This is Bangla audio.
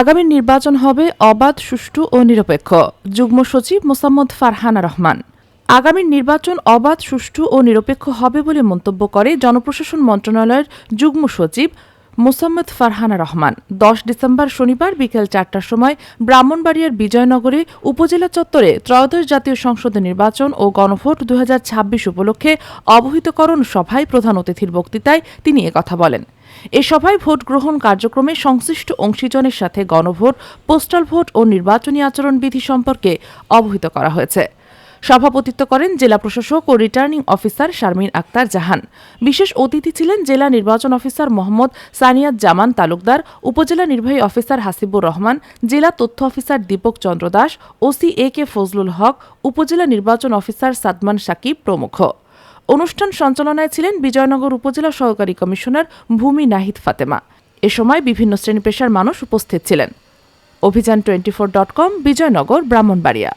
আগামী নির্বাচন হবে অবাধ, সুষ্ঠু ও নিরপেক্ষ। যুগ্ম সচিব মোসাম্মদ ফারহানা রহমান। আগামী নির্বাচন অবাধ, সুষ্ঠু ও নিরপেক্ষ হবে বলে মন্তব্য করে জনপ্রশাসন মন্ত্রণালয়ের যুগ্ম সচিব মোসাম্মদ ফারহানা রহমান। দশ ডিসেম্বর শনিবার বিকেল চারটার সময় ব্রাহ্মণবাড়িয়ার বিজয়নগরে উপজেলা চত্বরে ত্রয়োদশ জাতীয় সংসদ নির্বাচন ও গণভোট দুহাজার ছাব্বিশ উপলক্ষে অবহিতকরণ সভায় প্রধান অতিথির বক্তৃতায় তিনি একথা বলেন। এ সভায় ভোট গ্রহণ কার্যক্রমে সংশ্লিষ্ট অংশীজনের সাথে গণভোট, পোস্টাল ভোট ও নির্বাচনী আচরণ বিধি সম্পর্কে অবহিত করা হয়েছে। সভাপতিত্ব করেন জেলা প্রশাসক ও রিটার্নিং অফিসার শারমিন আক্তার জাহান। বিশেষ অতিথি ছিলেন জেলা নির্বাচন অফিসার মোহাম্মদ সানিয়াত জামান তালুকদার, উপজেলা নির্বাহী অফিসার হাসিবুর রহমান, জেলা তথ্য officer Dipak Chandra Das, OC A K Fazlul Haq, উপজেলা নির্বাচন অফিসার সাদমান সাকিব প্রমুখ। অনুষ্ঠান সঞ্চালনায় ছিলেন বিজয়নগর উপজেলা সহকারী কমিশনার ভূমি নাহিদ ফাতেমা। এ সময় বিভিন্ন শ্রেণি পেশার মানুষ উপস্থিত ছিলেন। Abhijan twenty four dot com, Bijoynagar, Brahmanbaria.